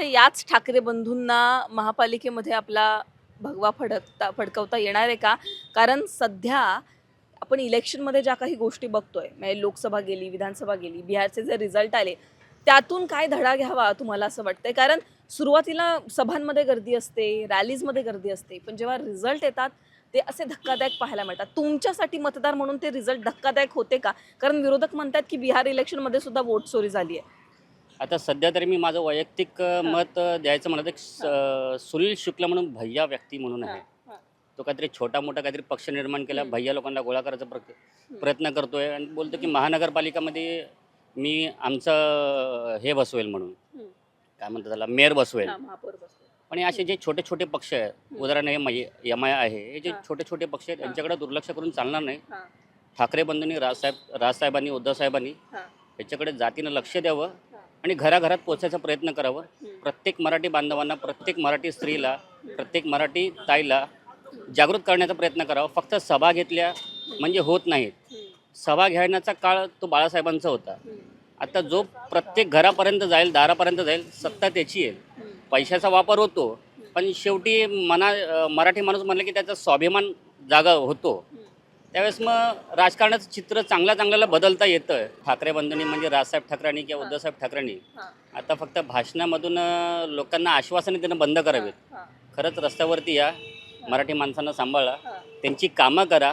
आता याच ठाकरे बंधूंना महापालिकेमध्ये आपला भगवा फडकता फडकवता येणार आहे का? कारण सध्या आपण इलेक्शनमध्ये ज्या काही गोष्टी बघतोय म्हणजे लोकसभा गेली विधानसभा गेली बिहारचे जे रिझल्ट आले त्यातून काय धडा घ्यावा तुम्हाला असं वाटतंय? कारण सुरुवातीला सभांमध्ये गर्दी असते रॅलीजमध्ये गर्दी असते पण जेव्हा रिझल्ट येतात ते असे धक्कादायक पाहायला मिळतात. तुमच्यासाठी मतदार म्हणून ते रिझल्ट धक्कादायक होते का? कारण विरोधक म्हणतात की बिहार इलेक्शनमध्ये सुद्धा वोट चोरी झाली आहे. आता सध्या तरी मी माझं वैयक्तिक मत द्यायचं अ, सुनील शुक्ल म्हणून भैया व्यक्ती म्हणून आहे. तो काहीतरी छोटा मोठा काहीतरी पक्ष निर्माण केला. भैया लोकांना गोळा करायचा प्र- प्रयत्न करतोय आणि बोलतो की महानगरपालिकामध्ये मी आमचं हे बसवेल म्हणून. काय म्हणतात त्याला मेयर बसवेल. पण असे जे छोटे छोटे पक्ष आहेत. उदाहरण हे एम आय आहे हे जे. छोटे छोटे पक्ष आहेत. यांच्याकडे दुर्लक्ष करून चालणार नाही. ठाकरे बंधूंनी राजसाहेब राजसाहेबांनी उद्धवसाहेबांनी हा. याच्याकडे जातीनं लक्ष द्यावं. आणि घराघरात पोचायचा प्रयत्न करावं. प्रत्येक मराठी बांधवांना प्रत्येक मराठी स्त्रीला प्रत्येक मराठी ताईला जागृत करण्याचा प्रयत्न करावा फक्त सभा घेतल्या म्हणजे होत नाहीत. सभा घेण्याचा काळ तो बाळासाहेबांचा होता. आता जो प्रत्येक घरापर्यंत जाईल दारापर्यंत जाईल सत्ता त्याची येईल. पैशाचा वापर होतो पण शेवटी मना मराठी माणूस म्हणलं की त्याचा स्वाभिमान जागा होतो. त्यावेळेस मग राजकारणाचं चित्र चांगल्या चांगल्याला बदलता येतं ठाकरे बंधूंनी म्हणजे राजसाहेब ठाकरेंनी किंवा उद्धवसाहेब ठाकरेंनी. आता फक्त भाषणामधून लोकांना आश्वासने देणं बंद करावेत. खरंच रस्त्यावरती या. मराठी माणसांना सांभाळा. त्यांची कामं करा.